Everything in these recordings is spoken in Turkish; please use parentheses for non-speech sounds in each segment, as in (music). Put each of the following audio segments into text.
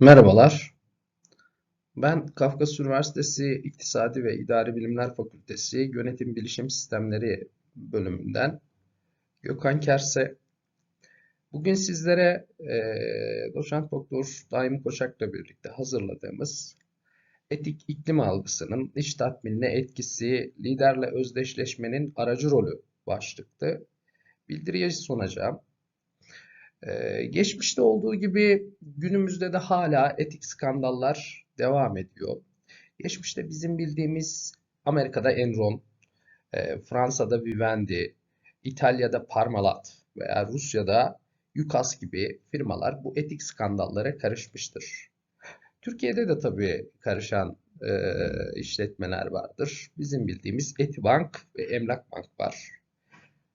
Merhabalar. Ben Kafkas Üniversitesi İktisadi ve İdari Bilimler Fakültesi Yönetim Bilişim Sistemleri bölümünden Gökhan Kerse. Bugün sizlere eee Doçent Doktor Daim Koçak'la birlikte hazırladığımız etik iklim algısının iş tatminine etkisi, liderle özdeşleşmenin aracı rolü başlıklı bildiriyi sunacağım. Ee, geçmişte olduğu gibi günümüzde de hala etik skandallar devam ediyor. Geçmişte bizim bildiğimiz Amerika'da Enron, e, Fransa'da Vivendi, İtalya'da Parmalat veya Rusya'da Yukas gibi firmalar bu etik skandallara karışmıştır. Türkiye'de de tabii karışan e, işletmeler vardır. Bizim bildiğimiz Etibank ve Emlak Bank var.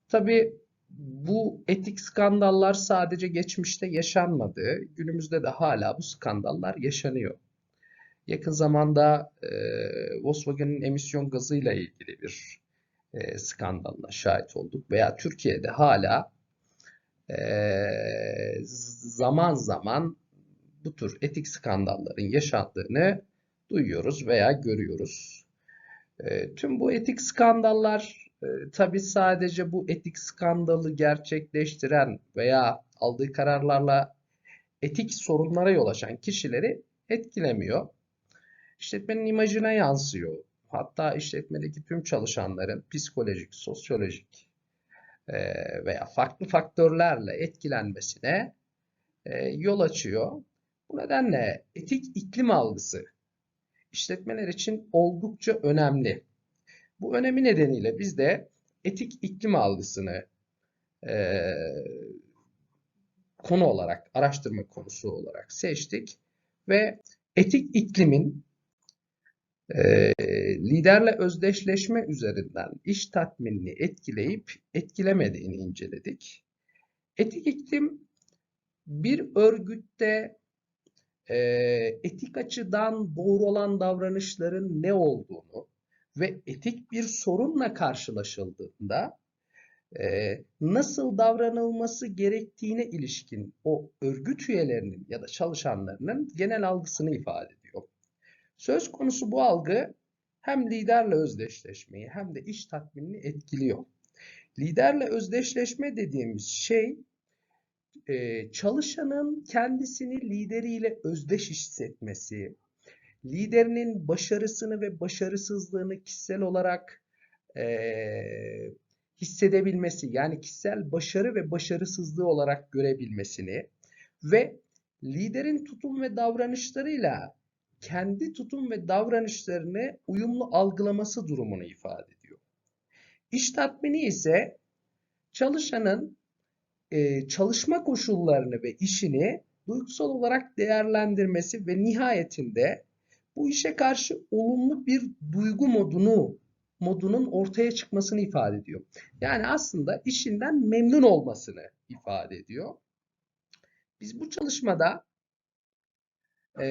Tabii bu etik skandallar sadece geçmişte yaşanmadı. Günümüzde de hala bu skandallar yaşanıyor. Yakın zamanda e, Volkswagen'in emisyon gazıyla ilgili bir e, skandalına şahit olduk. Veya Türkiye'de hala e, zaman zaman bu tür etik skandalların yaşandığını duyuyoruz veya görüyoruz. E, tüm bu etik skandallar e, tabii sadece bu etik skandalı gerçekleştiren veya aldığı kararlarla etik sorunlara yol açan kişileri etkilemiyor. İşletmenin imajına yansıyor. Hatta işletmedeki tüm çalışanların psikolojik, sosyolojik e, veya farklı faktörlerle etkilenmesine e, yol açıyor. Bu nedenle etik iklim algısı işletmeler için oldukça önemli. Bu önemi nedeniyle biz de etik iklim algısını e, konu olarak, araştırma konusu olarak seçtik ve etik iklimin e, liderle özdeşleşme üzerinden iş tatminini etkileyip etkilemediğini inceledik. Etik iklim bir örgütte e, etik açıdan doğru olan davranışların ne olduğunu, ve etik bir sorunla karşılaşıldığında e, nasıl davranılması gerektiğine ilişkin o örgüt üyelerinin ya da çalışanlarının genel algısını ifade ediyor. Söz konusu bu algı hem liderle özdeşleşmeyi hem de iş tatminini etkiliyor. Liderle özdeşleşme dediğimiz şey e, çalışanın kendisini lideriyle özdeş hissetmesi, liderinin başarısını ve başarısızlığını kişisel olarak e, hissedebilmesi, yani kişisel başarı ve başarısızlığı olarak görebilmesini ve liderin tutum ve davranışlarıyla kendi tutum ve davranışlarını uyumlu algılaması durumunu ifade ediyor. İş tatmini ise çalışanın e, çalışma koşullarını ve işini duygusal olarak değerlendirmesi ve nihayetinde bu işe karşı olumlu bir duygu modunu modunun ortaya çıkmasını ifade ediyor. Yani aslında işinden memnun olmasını ifade ediyor. Biz bu çalışmada e,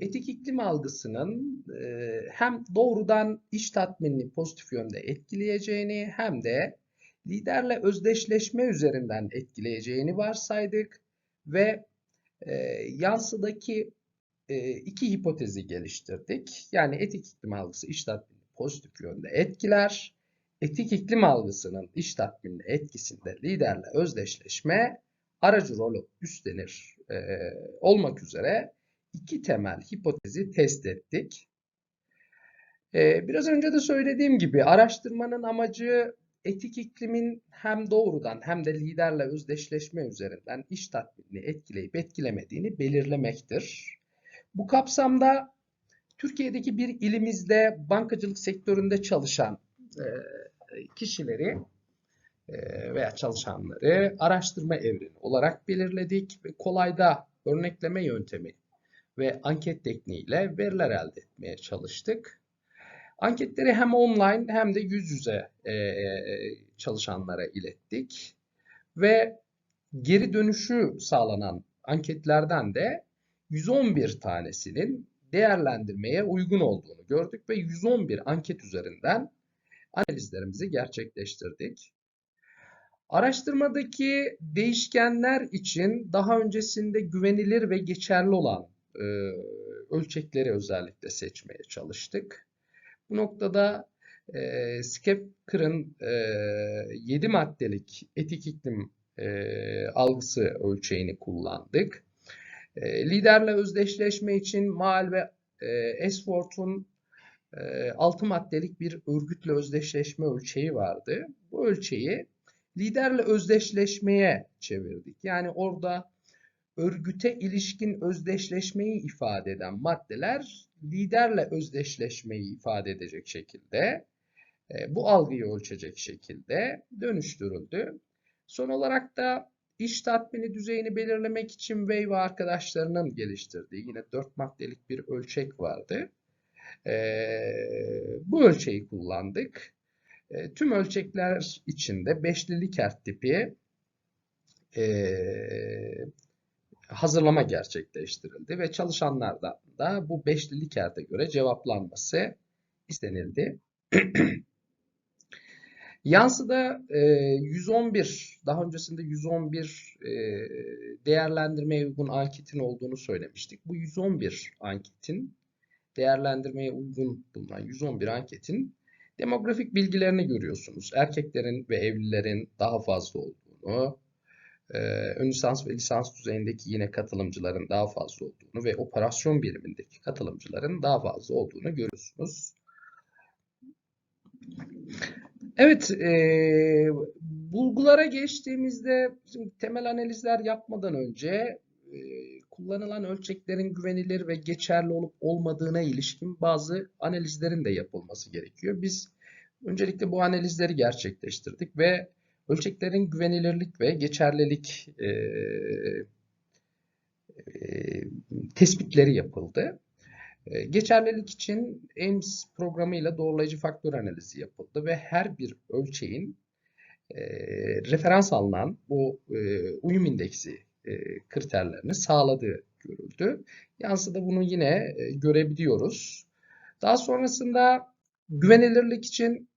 etik iklim algısının e, hem doğrudan iş tatminini pozitif yönde etkileyeceğini hem de liderle özdeşleşme üzerinden etkileyeceğini varsaydık ve e, yansıdaki iki hipotezi geliştirdik. Yani etik iklim algısı iş tatminini pozitif yönde etkiler. Etik iklim algısının iş tatminine etkisinde liderle özdeşleşme aracı rolü üstlenir e, olmak üzere iki temel hipotezi test ettik. E, biraz önce de söylediğim gibi araştırmanın amacı etik iklimin hem doğrudan hem de liderle özdeşleşme üzerinden iş tatminini etkileyip etkilemediğini belirlemektir. Bu kapsamda Türkiye'deki bir ilimizde bankacılık sektöründe çalışan e, kişileri e, veya çalışanları araştırma evreni olarak belirledik ve kolayda örnekleme yöntemi ve anket tekniğiyle veriler elde etmeye çalıştık. Anketleri hem online hem de yüz yüze e, çalışanlara ilettik ve geri dönüşü sağlanan anketlerden de 111 tanesinin değerlendirmeye uygun olduğunu gördük ve 111 anket üzerinden analizlerimizi gerçekleştirdik. Araştırmadaki değişkenler için daha öncesinde güvenilir ve geçerli olan e, ölçekleri özellikle seçmeye çalıştık. Bu noktada e, Skepker'ın e, 7 maddelik etik iklim e, algısı ölçeğini kullandık. E, liderle özdeşleşme için Mal ve e, Esworth'un e, 6 maddelik bir örgütle özdeşleşme ölçeği vardı. Bu ölçeği liderle özdeşleşmeye çevirdik. Yani orada örgüte ilişkin özdeşleşmeyi ifade eden maddeler liderle özdeşleşmeyi ifade edecek şekilde e, bu algıyı ölçecek şekilde dönüştürüldü. Son olarak da iş tatmini düzeyini belirlemek için Way ve arkadaşlarının geliştirdiği yine 4 maddelik bir ölçek vardı. E, bu ölçeği kullandık. E, tüm ölçekler içinde beşli Likert tipi hazırlama gerçekleştirildi ve çalışanlardan da bu beşli Likert'e göre cevaplanması istenildi. (clears throat) Yansıda 111, daha öncesinde 111 değerlendirmeye uygun anketin olduğunu söylemiştik. Bu 111 anketin değerlendirmeye uygun bulunan 111 anketin demografik bilgilerini görüyorsunuz. Erkeklerin ve evlilerin daha fazla olduğunu, ön lisans ve lisans düzeyindeki yine katılımcıların daha fazla olduğunu ve operasyon birimindeki katılımcıların daha fazla olduğunu görüyorsunuz. Evet, e, bulgulara geçtiğimizde temel analizler yapmadan önce e, kullanılan ölçeklerin güvenilir ve geçerli olup olmadığına ilişkin bazı analizlerin de yapılması gerekiyor. Biz öncelikle bu analizleri gerçekleştirdik ve ölçeklerin güvenilirlik ve geçerlilik e, e, tespitleri yapıldı. Ee, geçerlilik için AIMS programıyla doğrulayıcı faktör analizi yapıldı ve her bir ölçeğin e, referans alınan bu e, uyum indeksi e, kriterlerini sağladığı görüldü. Yansıda bunu yine görebiliyoruz. Daha sonrasında güvenilirlik için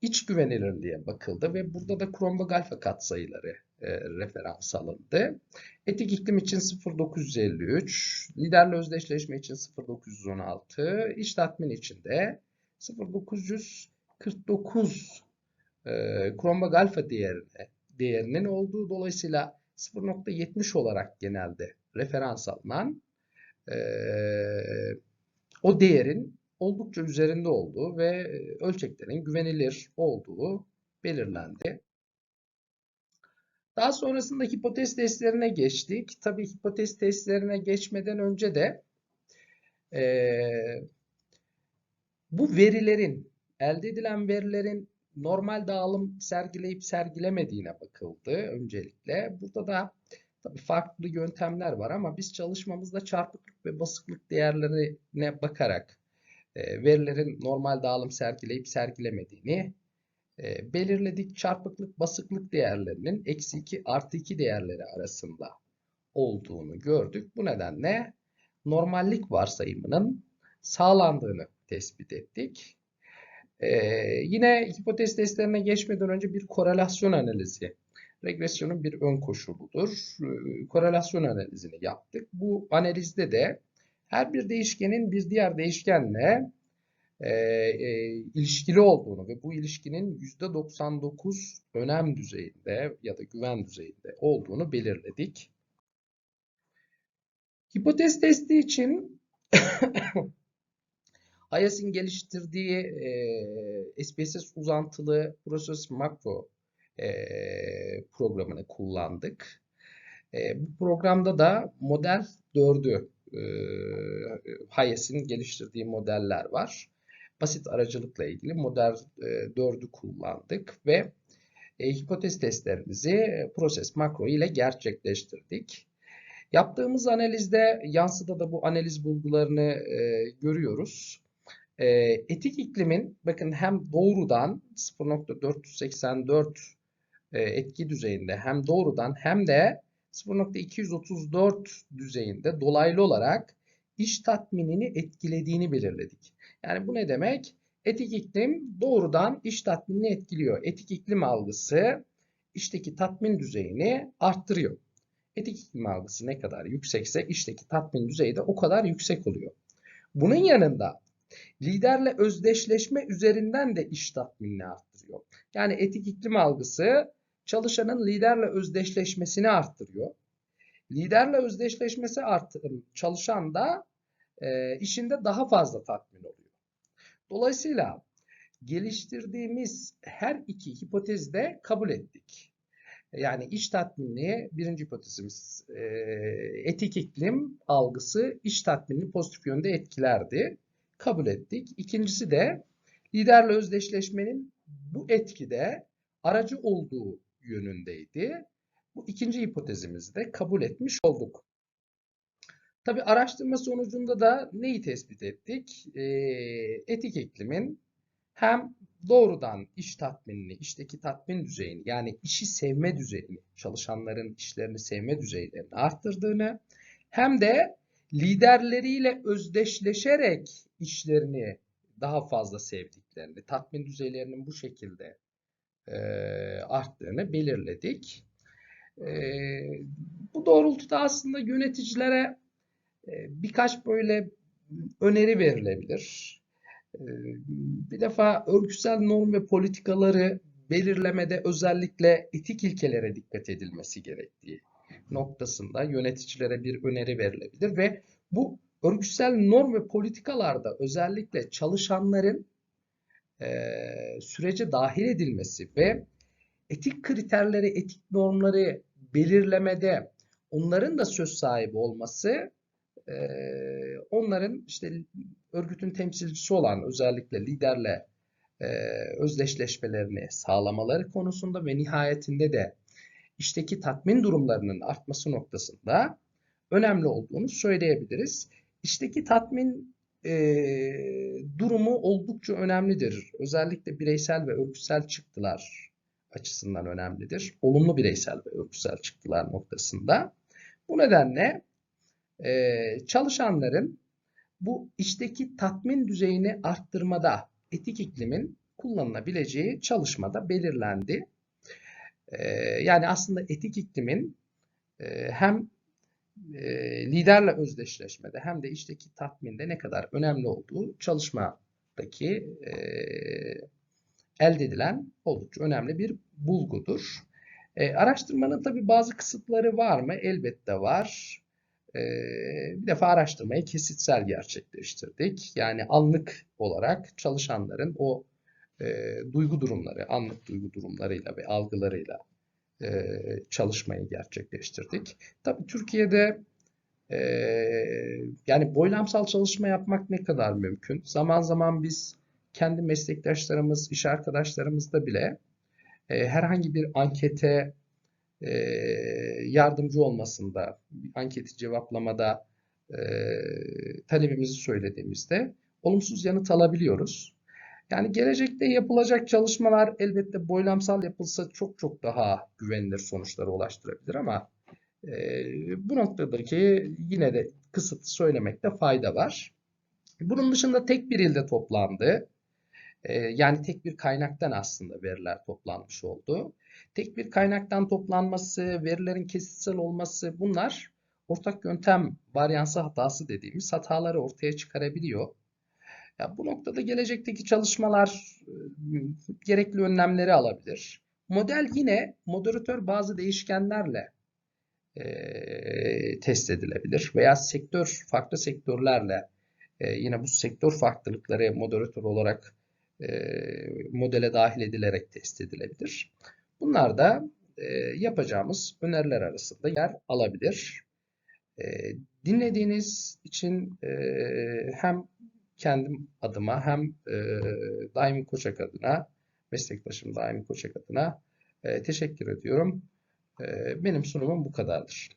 iç güvenilirliğe bakıldı ve burada da Kronberg alfa katsayıları e, referans alındı. Etik iklim için 0953, liderle özdeşleşme için 0916, iş tatmin için de 0949 e, Kronberg alfa değerine, değerinin olduğu dolayısıyla 0.70 olarak genelde referans alınan e, o değerin oldukça üzerinde olduğu ve ölçeklerin güvenilir olduğu belirlendi. Daha sonrasında hipotez testlerine geçtik. Tabii hipotez testlerine geçmeden önce de e, bu verilerin, elde edilen verilerin normal dağılım sergileyip sergilemediğine bakıldı öncelikle. Burada da tabii farklı yöntemler var ama biz çalışmamızda çarpıklık ve basıklık değerlerine bakarak e, verilerin normal dağılım sergileyip sergilemediğini e, belirledik. Çarpıklık basıklık değerlerinin eksi 2 artı 2 değerleri arasında olduğunu gördük. Bu nedenle normallik varsayımının sağlandığını tespit ettik. Ee, yine hipotez testlerine geçmeden önce bir korelasyon analizi, regresyonun bir ön koşuludur. Ee, korelasyon analizini yaptık. Bu analizde de her bir değişkenin bir diğer değişkenle e, e, ilişkili olduğunu ve bu ilişkinin %99 önem düzeyinde ya da güven düzeyinde olduğunu belirledik. Hipotez testi için (coughs) IAS'in geliştirdiği e, SPSS uzantılı Process Macro e, programını kullandık. E, bu programda da model 4'ü e, Hayes'in geliştirdiği modeller var basit aracılıkla ilgili model 4'ü kullandık ve e, hipotez testlerimizi e, proses makro ile gerçekleştirdik. Yaptığımız analizde yansıda da bu analiz bulgularını e, görüyoruz. E, etik iklimin bakın hem doğrudan 0.484 e, etki düzeyinde hem doğrudan hem de 0.234 düzeyinde dolaylı olarak iş tatminini etkilediğini belirledik. Yani bu ne demek? Etik iklim doğrudan iş tatminini etkiliyor. Etik iklim algısı işteki tatmin düzeyini arttırıyor. Etik iklim algısı ne kadar yüksekse işteki tatmin düzeyi de o kadar yüksek oluyor. Bunun yanında liderle özdeşleşme üzerinden de iş tatminini arttırıyor. Yani etik iklim algısı çalışanın liderle özdeşleşmesini arttırıyor. Liderle özdeşleşmesi arttırın çalışan da e, işinde daha fazla tatmin oluyor. Dolayısıyla geliştirdiğimiz her iki hipotezi de kabul ettik. Yani iş tatminini birinci hipotezimiz etik iklim algısı iş tatminini pozitif yönde etkilerdi. Kabul ettik. İkincisi de liderle özdeşleşmenin bu etkide aracı olduğu yönündeydi. Bu ikinci hipotezimizi de kabul etmiş olduk. Tabi araştırma sonucunda da neyi tespit ettik? E, etik iklimin hem doğrudan iş tatminini, işteki tatmin düzeyini yani işi sevme düzeyini, çalışanların işlerini sevme düzeylerini arttırdığını hem de liderleriyle özdeşleşerek işlerini daha fazla sevdiklerini, tatmin düzeylerinin bu şekilde e, arttığını belirledik. E, bu doğrultuda aslında yöneticilere birkaç böyle öneri verilebilir. E, bir defa örgütsel norm ve politikaları belirlemede özellikle etik ilkelere dikkat edilmesi gerektiği noktasında yöneticilere bir öneri verilebilir ve bu örgütsel norm ve politikalarda özellikle çalışanların e, sürece dahil edilmesi ve etik kriterleri, etik normları belirlemede onların da söz sahibi olması e, onların işte örgütün temsilcisi olan özellikle liderle e, özdeşleşmelerini sağlamaları konusunda ve nihayetinde de işteki tatmin durumlarının artması noktasında önemli olduğunu söyleyebiliriz. İşteki tatmin e, durumu oldukça önemlidir. Özellikle bireysel ve örgütsel çıktılar açısından önemlidir. Olumlu bireysel ve örgütsel çıktılar noktasında. Bu nedenle çalışanların bu işteki tatmin düzeyini arttırmada etik iklimin kullanılabileceği çalışmada belirlendi. E, yani aslında etik iklimin e, hem e, liderle özdeşleşmede hem de işteki tatminde ne kadar önemli olduğu çalışmadaki e, elde edilen oldukça önemli bir bulgudur. E, araştırmanın tabi bazı kısıtları var mı? Elbette var. E, bir defa araştırmayı kesitsel gerçekleştirdik. Yani anlık olarak çalışanların o e, duygu durumları, anlık duygu durumlarıyla ve algılarıyla e, çalışmayı gerçekleştirdik. Tabii Türkiye'de e, yani boylamsal çalışma yapmak ne kadar mümkün? Zaman zaman biz kendi meslektaşlarımız, iş arkadaşlarımızda bile herhangi bir ankete e, yardımcı olmasında, anketi cevaplamada e, talebimizi söylediğimizde olumsuz yanıt alabiliyoruz. Yani gelecekte yapılacak çalışmalar elbette boylamsal yapılsa çok çok daha güvenilir sonuçlara ulaştırabilir ama e, bu noktadaki yine de kısıt söylemekte fayda var. Bunun dışında tek bir ilde toplandı. Yani tek bir kaynaktan aslında veriler toplanmış oldu. Tek bir kaynaktan toplanması, verilerin kesitsel olması bunlar ortak yöntem varyansı hatası dediğimiz hataları ortaya çıkarabiliyor. Ya bu noktada gelecekteki çalışmalar gerekli önlemleri alabilir. Model yine moderatör bazı değişkenlerle e, test edilebilir veya sektör farklı sektörlerle e, yine bu sektör farklılıkları moderatör olarak e, modele dahil edilerek test edilebilir. Bunlar da e, yapacağımız öneriler arasında yer alabilir. E, dinlediğiniz için hem kendim adıma hem Daimi Koçak adına, meslektaşım Daimi Koçak adına teşekkür ediyorum. Benim sunumum bu kadardır.